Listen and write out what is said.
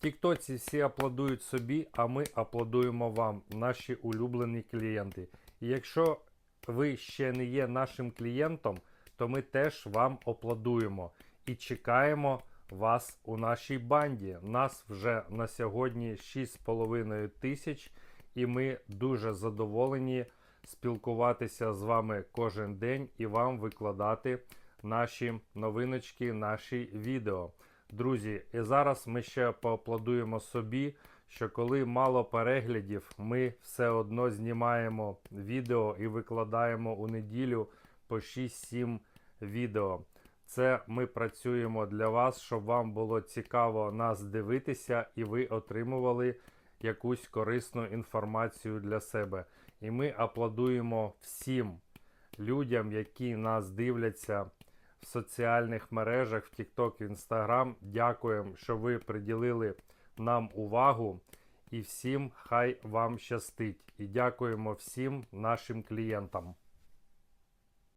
Тіктоці всі аплодують собі, а ми аплодуємо вам, наші улюблені клієнти. І якщо ви ще не є нашим клієнтом, то ми теж вам аплодуємо і чекаємо вас у нашій банді. Нас вже на сьогодні 6,5 тисяч, і ми дуже задоволені спілкуватися з вами кожен день і вам викладати наші новиночки, наші відео. Друзі, і зараз ми ще поаплодуємо собі, що коли мало переглядів, ми все одно знімаємо відео і викладаємо у неділю по 6-7 відео. Це ми працюємо для вас, щоб вам було цікаво нас дивитися і ви отримували якусь корисну інформацію для себе. І ми аплодуємо всім людям, які нас дивляться в соціальних мережах, в TikTok, в Instagram. Дякуємо, що ви приділили нам увагу. І всім хай вам щастить. І дякуємо всім нашим клієнтам.